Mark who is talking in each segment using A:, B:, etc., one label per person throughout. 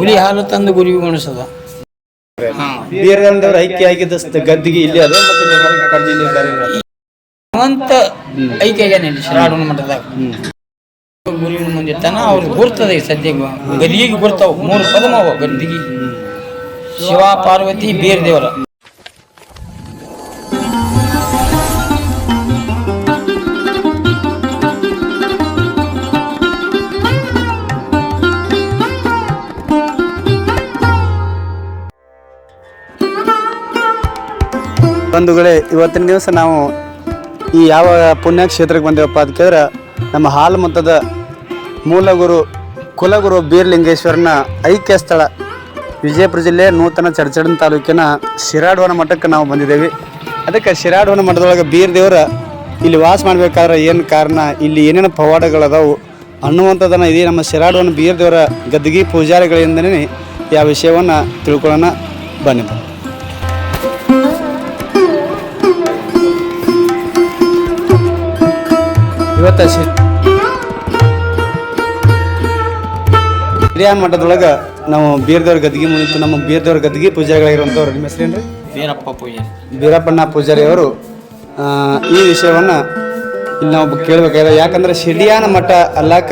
A: ಹುಲಿ ಹಾಲು ತಂದು ಗುರಿ ಉಣಿಸದ.
B: ಬೀರಗಂಧವ್ರ ಐಕ್ಯ ಆಗಿದ್ದ ಸ್ಥ- ಗದ್ದಿಗೆ ಇಲ್ಲಿ ಅದ ಮತ್ತೆ ಹೊರಗೆ ಬೇರೆ ಇಲ್ಲ.
A: ಮಠದಾಗ ಗುರುವಿನ ಮುಂದೆ ತನ ಅವ್ರಿಗೆ ಗುರ್ತದ ಈ ಸದ್ಯ ಗದಿಗೆ ಗುರ್ತಾವ ಮೂರು ಪದಮ ಅವ ಗದ್ದಿಗೆ. ಶಿವ ಪಾರ್ವತಿ ಬೀರ್ ದೇವರ
B: ಬಂಧುಗಳೇ, ಇವತ್ತಿನ ದಿವಸ ನಾವು ಈ ಯಾವ ಪುಣ್ಯಕ್ಷೇತ್ರಕ್ಕೆ ಬಂದೇವಪ್ಪ ಅಂತ ಕೇಳಿದ್ರೆ, ನಮ್ಮ ಹಾಲು ಮೂಲಗುರು ಕುಲಗುರು ಬೀರ್ಲಿಂಗೇಶ್ವರನ ಐಕ್ಯ ಸ್ಥಳ, ವಿಜಯಪುರ ಜಿಲ್ಲೆ ನೂತನ ಚಡಚಡನ್ ತಾಲೂಕಿನ ಶಿರಾಡವನ ಮಠಕ್ಕೆ ನಾವು ಬಂದಿದ್ದೇವೆ. ಅದಕ್ಕೆ ಶಿರಾಡವನ ಮಠದೊಳಗೆ ಬೀರ್ ದೇವರ ಇಲ್ಲಿ ವಾಸ ಮಾಡಬೇಕಾದ್ರೆ ಏನು ಕಾರಣ, ಇಲ್ಲಿ ಏನೇನು ಪವಾಡಗಳದಾವು ಅನ್ನುವಂಥದ್ದನ್ನು ಇದೇ ನಮ್ಮ ಶಿರಾಡವನ ಬೀರ್ ದೇವರ ಗದ್ದಿಗೆ ಪೂಜಾರಿಗಳಿಂದನೇ ಯಾವ ವಿಷಯವನ್ನು ತಿಳ್ಕೊಳ್ಳೋಣ. ಬನ್ನಿ. ಇವತ್ತ ಹಿರಿಯ ಮಠದೊಳಗೆ ನಾವು ಬೀರ್ದವ್ರ ಗದ್ಗಿ ಮುನಿತು ನಮ್ಮ ಬೀರ್ದವ್ರ ಗದ್ಗಿ ಪೂಜಾರಿಗಳಾಗಿರುವಂಥವ್ರು ನಿಮ್ಮ ಹೆಸರೇನ್ರಿ?
A: ವೀರಪ್ಪ ಪೂಜೆ
B: ಬೀರಪ್ಪಣ್ಣ ಪೂಜಾರಿ ಅವರು ಈ ವಿಷಯವನ್ನು ಇಲ್ಲಿ ನಾವು ಕೇಳಬೇಕಾದ್ರೆ ಯಾಕಂದ್ರೆ ಸಿಡಿಯಾನ ಮಠ ಅಲ್ಲಾಕ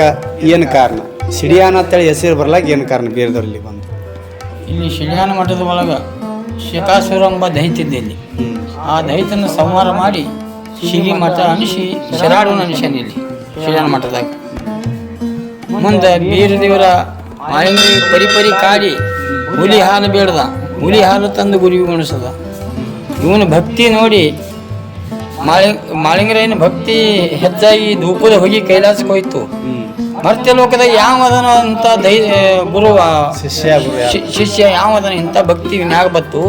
B: ಏನು ಕಾರಣ? ಸಿಡಿಯಾನ ಅಂತೇಳಿ ಹೆಸರು ಬರ್ಲಾಕ ಏನು ಕಾರಣ ಬೀರ್ದವ್ರಲ್ಲಿ ಬಂದು?
A: ಇಲ್ಲಿ ಸಿಡಿಯಾನ ಮಠದ ಒಳಗ ಶಿಕಾಸುರಂಬ ದೈತ್ಯದ್ದೆ ಇಲ್ಲಿ. ಆ ದೈತ್ಯನ ಸಂಹಾರ ಮಾಡಿ ಶಿಗಿ ಮಠ ಅನಿಸಿ ಶರಾಡು ಅನಿಸ್ಯಾನ ಇಲ್ಲಿ ಮಠದಾಗ. ಮುಂದೆ ಬೀರ ದೇವರ ಮಾಳಿಂಗಿ ಪರಿಪರಿ ಕಾಡಿ ಹುಲಿ ಹಾಲು ಬೇಡದ ಹುಲಿ ಹಾಲು ತಂದು ಗುರಿ ಗುಣಿಸದ ಇವನು ಭಕ್ತಿ ನೋಡಿ ಮಾಳಿ ಮಾಳಿಂಗರೇನು ಭಕ್ತಿ ಹೆಚ್ಚಾಗಿ ಧೂಪದ ಹೋಗಿ ಕೈಲಾಸಕ್ಕೆ ಹೋಯ್ತು. ಮರ್ತ್ಯ ಲೋಕದಾಗ ಯಾವ ಅದನ ಅಂತ ದೈ ಗುರು
B: ಶಿಷ್ಯ
A: ಶಿಷ್ಯ ಯಾವ ಅದನ ಇಂಥ ಭಕ್ತಿ ಮ್ಯಾಗ ಬತ್ತು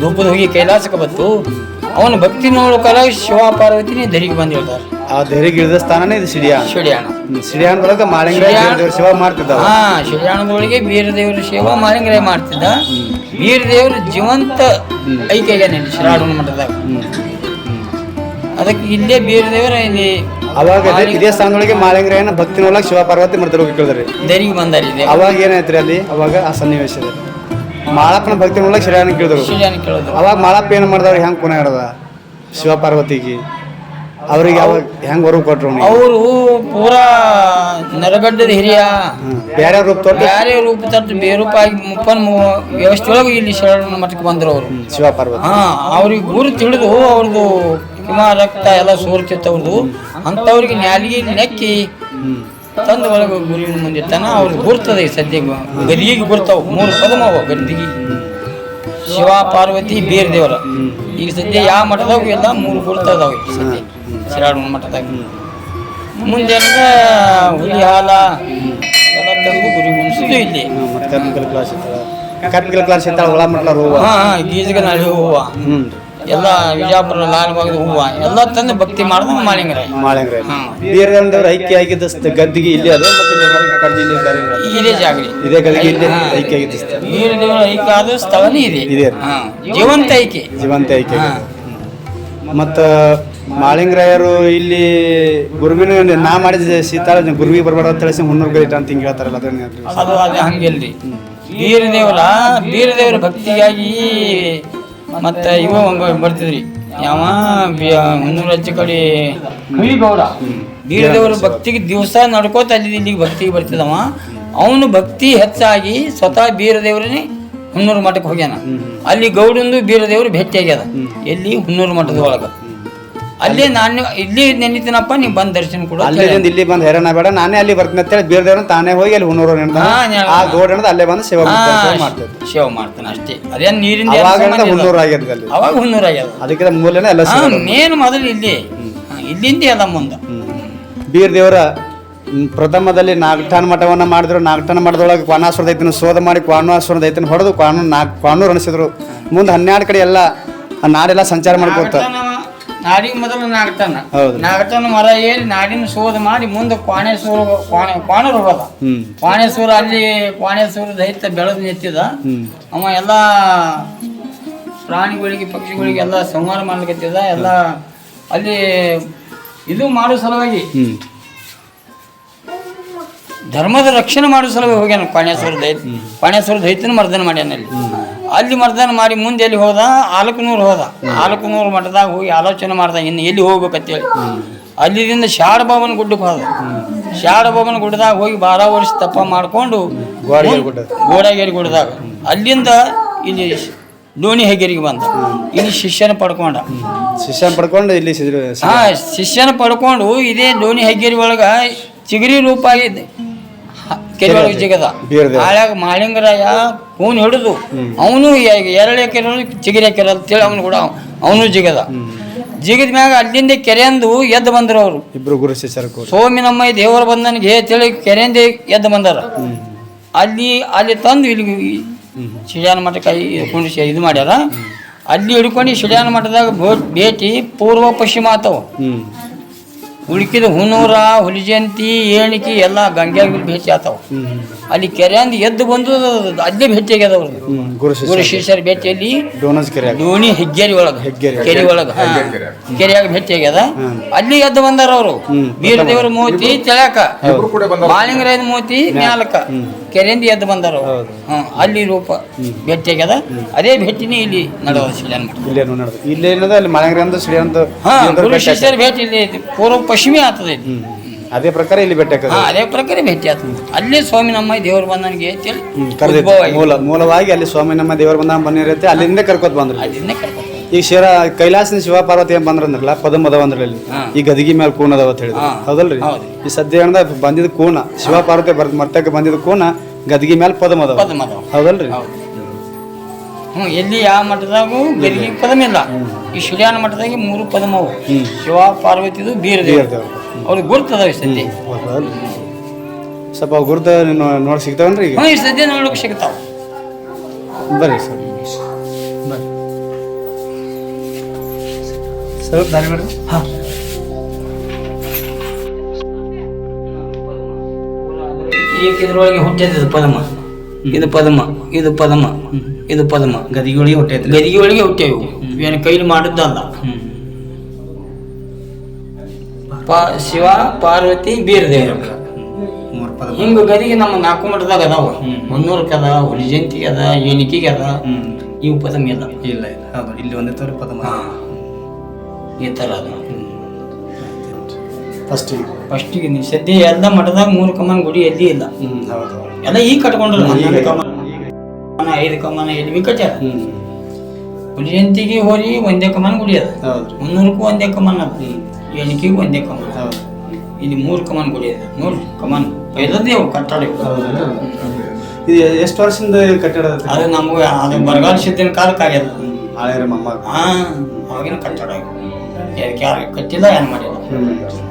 A: ಧೂಪದ ಹೋಗಿ ಕೈಲಾಸಕ್ಕೆ ಬತ್ತು. ಅವನು ಭಕ್ತಿ ನೋಡ್ಕಲ ಶಿವ ಪಾರ್ವತಿನಿ ಧರಿಗೆ ಬಂದಿರ್ತಾರೆ ಹೇಳ್ತಾರೆ.
B: ಆ ಧೈರ್ಯ ಇಳಿದ ಸ್ಥಾನನೇ ಇದು ಸಿಡಿಯಾನ
A: ಶಿಡ್ಯಾಣ.
B: ಹ್ಮ್. ಸಿಡಿಯಾನದೊಳಗೆ ಮಾಳಿಂಗ
A: ಸಿಡಿಯಾನ-
B: ಶಿವ ಮಾಡ್ತಿದ್ದಾವ.
A: ಹಾ ಶಿಡ್ಯಾಣದೊಳಗೆ ಬೀರದೇವರ ಸೇವಾ ಮಾಡ್ತಿದ್ದ. ಬೀರದೇವರು ಜೀವಂತ ಐಕ್ಯಾಗ ಶ್ರಾವಣ ಮಠದಾಗ ಅದಕ್ಕೆ ಇಲ್ಲೇ ಬೀರದೇವರ ಇಲ್ಲಿ
B: ಅವಾಗ ಇದೇ- ಇದೇ ಸ್ಥಾನದೊಳಗೆ ಮಾಳಿಂಗರಾಯನ ಭಕ್ತಿ ನೋಡ್ಲಾಕ ಶಿವ ಪಾರ್ವತಿ ಮಾಡ್ತಾರೆ ಹೋಗಿ ಕೇಳಿದ್ರಿ.
A: ಧರಿಗೆ ಬಂದಾರ ಇಲ್ಲಿ.
B: ಅವಾಗ ಏನಾಯ್ತ್ರಿ ಅಲ್ಲಿ? ಅವಾಗ ಆ ಸನ್ನಿವೇಶದಲ್ಲಿ ಮಾಳಪ್ಪನ ಭಕ್ತಿ ಶಿರಾನ ಕೇಳಿದ್ರು. ಅವಾಗ ಮಾಳಪ್ಪ ಏನು ಮಾಡ್ದವ್ರು ಹೆಂಗೆ ಕೊನೆ ಹಿಡ್ದ ಶಿವಪಾರ್ವತಿಗೆ. ಅವ್ರಿಗೆ ಅವಾಗ ಹೆಂಗೆ ಹೊರಗೆ ಕೊಟ್ರು?
A: ಅವರು ಪೂರಾ ನರಗಡ್ಡದ ಹಿರಿಯ.
B: ಬೇರೆ ರೂಪ ತೊಟ್ಟು
A: ಬೇರೆ ರೂಪ ತೊಟ್ಟು ಬೇರೂಪಾಗಿ ಮುಪ್ಪನ್ ವ್ಯವಸ್ಥೆ ಒಳಗೆ ಇಲ್ಲಿ ಶರಣ ಮಠಕ್ಕೆ ಬಂದ್ರು ಅವರು.
B: ಶಿವಪಾರ್ವತಿ.
A: ಹಾ ಅವ್ರಿಗೆ ಗುರು ತಿಳಿದು ಅವ್ರದ್ದು ಹಿಮ ರಕ್ತ ಎಲ್ಲ ಸೋರ್ತಿತ್ತು ಅವ್ರದ್ದು. ಅಂಥವ್ರಿಗೆ ನ್ಯಾಲಿಗೆ ನೆಕ್ಕಿ ತಂದು ಒಳಗೆ ಗುರುವಿನ ಮುಂದೆ ತನ ಅವ್ರಿಗೆ ಗುರ್ತದೆ ಈ ಸದ್ಯ ಗದಿಗೆ ಗುರ್ತಾವ. ಮೂರು ಪದಮ ಅವ ಗದ್ದಿಗೆ. ಶಿವ ಪಾರ್ವತಿ ಬೀರ್ ದೇವರ. ಈಗ ಸದ್ಯ ಯಾವ ಮಠದಾಗ ಎಲ್ಲ ಮೂರು ಗುರ್ತದಾವ ಈಗ ಸದ್ಯ. ಶಿರಾಡ ಮಠದಾಗ. ಮುಂದೆ ಹುಲಿ ಹಾಲ ಎಲ್ಲ ತಂದು ಗುರಿ ಮುನ್ಸಿದ್ದು ಇಲ್ಲಿ.
B: ಕ್ಲಾಸ್ ಅಂತ ಕರ್ಮಿಕಲ್ ಕ್ಲಾಸ್ ಅಂತ ಒಳ ಮಟ್ಲ ಹೂವ
A: ಹಾ ಗೀಜಗ ನಾಳೆ ಹೂವ
B: ಹ್ಞೂ
A: ಎಲ್ಲ ವಿಜಾಪುರ ಲಾಲ್ಬಾಗ್ ಹೂವ ಎಲ್ಲ ತಂದು ಭಕ್ತಿ ಮಾಡ್ದ
B: ಮಾಳಿಂಗ್ರೆ
A: ಹಾ.
B: ಬೀರಗಂಧವ್ರ ಐಕ್ಯ ಆಗಿದ್ದ ಗದ್ದಿಗೆ ಇಲ್ಲಿ ಅದು ಮತ್ತೆ ಇಲ್ಲಿ ಹೊರಗೆ ಕಡ್ಡಿಲಿ ಬೇರೆ ಇಲ್ಲ.
A: ಇದೇ ಜಾಗಲಿ
B: ಇದೇ ಗದ್ದಿಗೆ ಇಲ್ಲಿ. ಐಕ್ಯ ಆಗಿದ್ದ ಸ್ಥಳ.
A: ವೀರ ದೇವರ ಐಕ್ಯ ಆದ ಸ್ಥಳನೇ ಇದೆ
B: ಇದೆ.
A: ಹಾ. ಜೀವಂತ ಐಕ್ಯ
B: ಜೀವಂತ ಐಕ್ಯ
A: ಹಾ.
B: ಮತ್ತು ಮಾಳಿಂಗರಾಯರು ಇಲ್ಲಿ ಗುರುವಿನ ನಾ ಮಾಡಿದ ಸೀತಾಳ ಗುರುವಿಗೆ ಬರಬಾರ್ದು ಅಂತ ಹೇಳಿ ಹುಣ್ಣೂರು ಗೈಟ ಅಂತ ಹಿಂಗೆ ಹೇಳ್ತಾರಲ್ಲ ಅದನ್ನ.
A: ಅದು ಅದು ಹಂಗಿಲ್ರಿ ಬೀರ ದೇವರ ಬೀರ ದೇವರ ಭಕ್ತಿಗಾಗಿ ಮತ್ತ ಇವ ಹಂಗ ಬರ್ತಿದ್ರಿ. ಯಾವ ಮುನ್ನೂರ ಹಚ್ಚ ಕಡೆ ಗೌಡ ಬೀರ ದೇವರ ಭಕ್ತಿಗೆ ದಿವಸ ನಡ್ಕೋತ ಅಲ್ಲಿ ಇಲ್ಲಿಗೆ ಭಕ್ತಿಗೆ ಬರ್ತಿದ್ದವ ಅವನು ಭಕ್ತಿ ಹೆಚ್ಚಾಗಿ ಸ್ವತಃ ಬೀರದೇವ್ರನೇ ಹುಣ್ಣೂರು ಹುನ್ನೂರು ಮಠಕ್ಕೆ ಹೋಗ್ಯಾನ. ಅಲ್ಲಿ ಗೌಡಂದು ಬೀರದೇವ್ರು ಭೇಟಿ ಆಗ್ಯದ ಎಲ್ಲಿ ಹುನ್ನೂರು ಮಠದ ಒಳಗ. ಅಲ್ಲೇ ನಾನು ಇಲ್ಲಿ ನೆನಿತೀನಪ್ಪ ನೀವು ಬಂದು ದರ್ಶನ ಕೊಡು ಅಂತ.
B: ಅಲ್ಲಿಂದ ಇಲ್ಲಿ ಬಂದು ಹೇರಣ ಬೇಡ. ನಾನೇ ಅಲ್ಲಿ ಬರ್ತೀನಿ ಅಂತೇಳಿ ಬೇರೆ ತಾನೇ ಹೋಗಿ ಅಲ್ಲಿ ಹುಣ್ಣೂರು ನೆನ್ದ.
A: ಹಾ,
B: ಆ ಗೋಡ್ ಹಿಡ್ದು ಅಲ್ಲೇ ಬಂದು ಸೇವೆ
A: ಹಾ,
B: ಮಾಡ್ತಾರೆ
A: ಸೇವೆ ಮಾಡ್ತಾನೆ ಅಷ್ಟೇ. ಅದೇ ನೀರಿಂದ ಏನ್
B: ಅವಾಗ
A: ಸಂಬಂಧ ಇಲ್ಲ.
B: ಹುಣ್ಣೂರು ಆಗ್ಯದ ಅಲ್ಲಿ.
A: ಅವಾಗ ಹುನ್ನೂರ ಆಗ್ಯದ
B: ಅದಕ್ಕೆ ಮೂಲನೇ ಎಲ್ಲ
A: ಹಾ
B: ಏನು
A: ಮೇನ್ ಮೊದಲು ಇಲ್ಲಿ. ಹಾ, ಇಲ್ಲಿಂದ ಎಲ್ಲ ಮುಂದ.
B: ಬೀರ್ ದೇವರ ಮ್, ಪ್ರಥಮದಲ್ಲಿ ನಾಗಠಾನ್ ಮಠವನ್ನ ಮಾಡಿದ್ರು. ನಾಗಠಾನ್ ಮಠದೊಳಗೆ ಕ್ವಾನಾಸುರ ದೈತನ ಶೋಧ ಮಾಡಿ ಕ್ವಾನಾಸುರ ದೈತನ ಹೊಡೆದು ಕ್ವಾನು ನಾಗ್ ಕ್ವಾನೂರು ಅನಿಸಿದ್ರು. ಮುಂದೆ ಹನ್ನೆರಡು ಕಡೆ ಎಲ್ಲ ಆ ನಾಡೆಲ್ಲ ಸಂಚಾರ ಮಾಡ್ಕೋತ
A: ನಾಡಿಗೆ ಮೊದಲು ನಾಗತನ
B: ಹೌದು.
A: ನಾಗಟನ ಮರ ಏರಿ ನಾಡಿನ ಶೋಧ ಮಾಡಿ ಮುಂದೆ ಕ್ವಾಣೇಶ್ವರ ಕ್ವಾಣ ಕ್ವಾಣೂರು ಹೋದ ಕ್ವಾಣೇಶ್ವರ ಅಲ್ಲಿ ಕ್ವಾಣೇಶ್ವರ ದೈತ್ಯ ಬೆಳೆದು ನಿಂತಿದ.
B: ಹ್ಮ್.
A: ಅವ ಎಲ್ಲ ಪ್ರಾಣಿಗಳಿಗೆ ಪಕ್ಷಿಗಳಿಗೆ ಎಲ್ಲ ಸಂಹಾರ ಮಾಡ್ಲಿಕತ್ತಿದ. ಎಲ್ಲ ಅಲ್ಲಿ ಇದು ಮಾಡೋ ಸಲುವಾಗಿ ಧರ್ಮದ ರಕ್ಷಣೆ ಮಾಡೋ ಸಲುವಾಗಿ ಹೋಗ್ಯಾನ ಕ್ವಾಣೇಶ್ವರ ದೈತ್ಯ. ಕ್ವಾಣೇಶ್ವರ ದೈತ್ಯನ ಮರ್ದನ ಮಾಡ್ಯಾನ ಅಲ್ಲಿ ಮರ್ದನ ಮಾಡಿ ಮುಂದೆ ಎಲ್ಲಿ ಹೋದ? ಆಲಕನೂರು ಹೋದ. ಆಲಕನೂರು ಮಠದಾಗ ಹೋಗಿ ಆಲೋಚನೆ ಮಾಡ್ದ ಇನ್ನು ಎಲ್ಲಿ ಹೋಗ್ಬೇಕಂತೇಳಿ. ಅಲ್ಲಿದಿಂದ ಶಾಡಬಾಬನ ಗುಡ್ಡಕ್ಕೆ ಹೋದ. ಶಾಡಬಾಬನ ಗುಡ್ಡದಾಗ ಹೋಗಿ ಬಾರ ವರ್ಷ ತಪ್ಪ ಮಾಡಿಕೊಂಡು
B: ಗೋಡಗೇರಿ ಗುಡ್ಡ.
A: ಗೋಡಗೇರಿ ಗುಡ್ಡದಾಗ. ಅಲ್ಲಿಂದ ಇಲ್ಲಿ ದೋಣಿ ಹೆಗೇರಿಗೆ ಬಂದ. ಇಲ್ಲಿ ಶಿಷ್ಯನ ಪಡ್ಕೊಂಡ.
B: ಶಿಷ್ಯನ ಪಡ್ಕೊಂಡು ಇಲ್ಲಿ
A: ಹಾ ಶಿಷ್ಯನ ಪಡ್ಕೊಂಡು ಇದೇ ದೋಣಿ ಹೆಗ್ಗೇರಿ ಒಳಗ ಚಿಗರಿ ರೂಪ ಆಗಿದ್ದೆ ಕೆರೆ ಒಳಗೆ ಜಿಗದ. ಆಳ್ಯಾಗ ಮಾಳಿಂಗರಾಯ ಕೂನ್ ಹಿಡಿದು ಅವನು ಎರಡು ಎಕರೆ ಚಿಗರಿ ಎಕರೆ ಅಂತೇಳಿ ಅವನು ಕೂಡ ಅವನು ಜಿಗದ. ಜಿಗಿದ ಮ್ಯಾಗ ಅಲ್ಲಿಂದ ಕೆರೆಯಂದು ಎದ್ದು ಬಂದರು ಅವರು.
B: ಇಬ್ರು ಗುರು ಶಿಷ್ಯರು
A: ಸೋಮಿನಮ್ಮ ದೇವರ ಬಂದನಿಗೆ ಹೇಳಿ ಕೆರೆಯಿಂದ ಎದ್ದು ಬಂದಾರ. ಅಲ್ಲಿ ಅಲ್ಲಿ ತಂದು ಇಲ್ಲಿ ಶಿಡ್ಯಾನ ಮಠ ಕೈ ಕುಂಡಿಸಿ ಇದು ಮಾಡ್ಯಾರ. ಅಲ್ಲಿ ಹಿಡ್ಕೊಂಡು ಶಿಡ್ಯಾನ ಮಠದಾಗ ಭೇಟಿ ಪೂರ್ವ ಪಶ್ಚಿಮ ಆತವು. ಉಳ್ಕಿದ ಹುನೂರ ಹುಲಿಜಂತಿ ಏಣಿಕೆ ಎಲ್ಲ ಗಂಗ್ಯಾಗ ಭೇಟಿ ಆತಾವ ಅಲ್ಲಿ ಕೆರೆಯಿಂದ ಎದ್ದು ಬಂದು ಅಲ್ಲೇ ಭೇಟಿ ಆಗ್ಯದ ಅವ್ರದ್ದು
B: ಹ್ಮ್ ಗುರು ಶಿಷ್ಯ
A: ಗುರು ಶಿಷ್ಯರ ಭೇಟಿಯಲ್ಲಿ ದೋಣಿ ಹೆಗ್ಗೇರಿ ಒಳಗ ಕೆರೆ ಒಳಗ. ಕೆರೆಯಾಗ ಭೇಟಿ ಆಗ್ಯದ. ಅಲ್ಲಿ ಎದ್ದು ಬಂದಾರ ಅವರು. ವೀರದೇವರ ಮೂತಿ ತೆಳಕ. ಮಾಲಿಂಗರಾಯನ ಮೂತಿ ಮ್ಯಾಲಕ. ಕೆರೆಯಿಂದ ಎದ್ದು ಬಂದರು. ಹ್ಮ್. ಅಲ್ಲಿ ರೂಪ ಭೇಟಿಯಾಗ್ಯದ ಅದೇ ಭೇಟಿನೇ ಇಲ್ಲಿ ನಡೆದ ಶಿಲ್ಯಾನ ಮಠ
B: ಇಲ್ಲೇ ನಡೆದು. ಇಲ್ಲಿ ಅಲ್ಲಿ ಸಿಡಿ ಅಂತ
A: ಹಾ ಗುರು ಶಿಷ್ಯರ ಭೇಟಿ ಇಲ್ಲಿ ಐತಿ. ಪೂರ್ವ ಪಶ್ಚಿಮಿ ಆಗ್ತದೆ ಇಲ್ಲಿ.
B: ಅದೇ ಪ್ರಕಾರ ಇಲ್ಲಿ ಭೇಟಿ
A: ಹಾ ಅದೇ ಪ್ರಕಾರ ಭೇಟಿ ಆಗ್ತದೆ. ಅಲ್ಲಿ ಸ್ವಾಮಿ ನಮ್ಮ ದೇವರು ಬಂದನಿಗೆ ಅಂತೇಳಿ
B: ಕರೆದೈತಿ
A: ಉದ್ಭವ ಆಗಿದೆ.
B: ಮೂಲ ಮೂಲವಾಗಿ ಅಲ್ಲಿ ಸ್ವಾಮಿ ನಮ್ಮ ದೇವರು ಬಂದ ಬನ್ನಿರತ್ತೆ ಅಲ್ಲಿಂದ ಕರ್ಕೋತ್ ಬಂದ್ರು.
A: ಅಲ್ಲಿಂದ ಕರ್ಕೊಂಡು
B: ಈಗ ಶಿರ ಕೈಲಾಸನ ಶಿವ ಪಾರ್ವತಿ ಏನ್ ಬಂದ್ರಂದ್ರಲ್ಲ ಪದಮ್ ಅದಾವ ಅಂದ್ರಲ್ಲಿ ಈ ಗದಗಿ ಮೇಲೆ ಕೂನ್ ಅದಾವ ಅಂತ ಹೇಳಿದ್ರು. ಹೌದಲ್ರಿ? ಈ ಸದ್ಯ ಏನದ ಬಂದಿದ್ದ ಕೂನ ಶಿವ ಪಾರ್ವತಿ ಬರ್ ಮರ್ತಕ್ಕೆ ಬಂದಿದ ಕೂನ ಗದಗಿ ಮೇಲೆ ಪದಮ್ ಅದಾವ
A: ಪದಮ ಅದಾವ
B: ಹೌದಲ್ರಿ?
A: ಹೌದು. ಹ್ಞೂ ಎಲ್ಲಿ ಯಾವ ಮಠದಾಗೂ ಗದಗಿ ಪದಮ ಇಲ್ಲ. ಈ ಶಿಲಾನ ಮಠದಾಗ ಮೂರು ಪದಮ ಅವು. ಶಿವ ಪಾರ್ವತಿದು ಬೀರ. ಅವ್ರಿಗೆ ಗುರ್ತದಾವ ಸದ್ಯ.
B: ಹೌದಲ್ರಿ? ಸ್ವಲ್ಪ ಗುರುತ ನೋಡಿ ಸಿಗ್ತಾವನ್ರಿ ಈಗ?
A: ಈ ಸದ್ಯ ನೋಡೋಕೆ ಸಿಗ್ತಾವ.
B: ಬರ್ರಿ ಸರ್. ಸ್ವಲ್ಪ ದಾರಿ ಬರ್ರಿ
A: ಹಾಂ. ಇದ್ರೊಳಗೆ ಪದಮ? ಇದು ಪದಮ ಇದು ಪದಮ ಇದು ಪದಮ.
B: ಗದಿಗಳಿಗೆ ಹೊಟ್ಟೆ
A: ಗದಿಗೆ ಒಳಗೆ ಹುಟ್ಟೇವು ಏನು ಕೈಲಿ ಮಾಡಿದ್ದಲ್ಲ ಪಾ ಶಿವ ಪಾರ್ವತಿ
B: ಪದ.
A: ಹಿಂಗ ಗದಿಗೆ ನಮ್ಮ ನಾಲ್ಕು ಮಠದಾಗ ಅದಾವ. ಮುನ್ನೂರಕ್ಕೆ ಅದ ಹುಲಿಜಂತಿಗೆ ಅದ ಏನಿಕೆಗೆ ಅದ. ಇವು ಪದಮ ಇಲ್ಲ.
B: ಇಲ್ಲ ಇಲ್ಲ. ಹೌದು ಇಲ್ಲಿ ಒಂದೇ ತೋರಿ ಪದ
A: ಹಾ. ಈ ಥರ ಅದು.
B: ಫಸ್ಟ್
A: ಫಸ್ಟಿಗೆ ನೀವು ಸದ್ಯ ಎಲ್ಲ ಮಠದಾಗ ಮೂರು ಕಮಾನ್ ಗುಡಿ ಎಲ್ಲಿ ಇಲ್ಲ.
B: ಹೌದು
A: ಎಲ್ಲ ಈಗ. ಕಟ್ಕೊಂಡ್ರು ಹನ್ನೊಂದು ಕಮಾನ ಕಮಾನ, ಐದು ಕಮಾನ ಎಲ್ಲಿ ಬಿ ಕಟ್ಟ್ಯಾರ
B: ಹ್ಮ್.
A: ಹುಲಿಜಂತಿಗೆ ಹೋರಿ ಒಂದೇ ಕಮಾನ್ ಗುಡಿ ಅದ. ಮುನ್ನೂರಕ್ಕೂ ಒಂದೇ ಕಮಾನ್ ಅದ. ಎಣಿಕೆಗೂ ಒಂದೇ ಕಮಾನ್.
B: ಹೌದು.
A: ಇಲ್ಲಿ ಮೂರು ಕಮಾನ್ ಗುಡಿ ಅದ ನೋಡ್ರಿ ಕಮಾನ್. ಪೈಲದ್ದೇ ಅವು ಕಟ್ಟಡ
B: ಇದು ಎಷ್ಟು ವರ್ಷದಿಂದ ಕಟ್ಟಡ
A: ಅದು ನಮ್ಗೆ ಅದು ಬರಗಾಲ ಸಿದ್ದಿನ ಕಾಲಕ್ಕೆ ಆಗ್ಯದ
B: ಹಳೆಯ ಮಮ್ಮ
A: ಹಾಂ ಅವಾಗಿನ ಕಟ್ಟಡ ಯಾರು ಕತ್ತಿಲ್ಲ ಏನು ಮಾಡಿಲ್ಲ